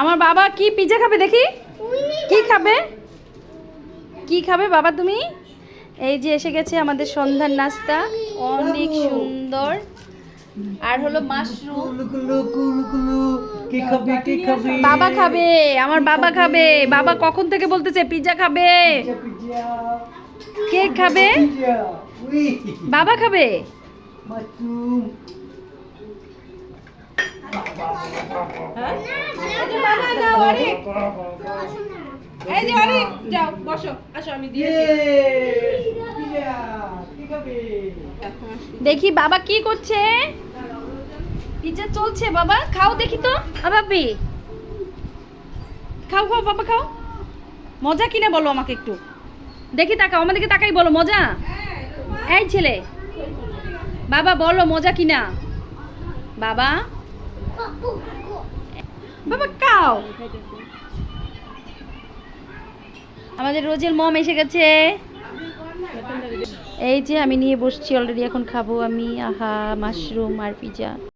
আমার বাবা কি পিজা খাবে দেখি? কি খাবে? কি খাবে বাবা তুমি? এই যে এসে গেছে আমাদের সন্ধ্যার নাস্তা। অনেক সুন্দর। আর হলো মাশরুম কি কি বাবা খাবে, আমার বাবা খাবে। বাবা কখন থেকে বলতেছে পিজা খাবে? পিজ্জা খাবে? বাবা খাবে? এই যে অনেক যাও বসো। আসো আমি দিয়ে পিজ্জা কি খাবে দেখি বাবা কি করছে? পিজা চলছে বাবা খাও দেখি তো। আবাবি খাও খাও বাবা খাও। মজা কিনা বলো আমাকে একটু। দেখি তাকাও আমাদেরকে তাকাই বলো মজা? এই ছেলে। বাবা বলো মজা কিনা? বাবা বাবা, কাও। আমাদের রোজের মম এসে গেছে। এই যে আমি নিয়ে বসছি অলরেডি এখন খাব আমি, আহা মাশরুম আর পিজা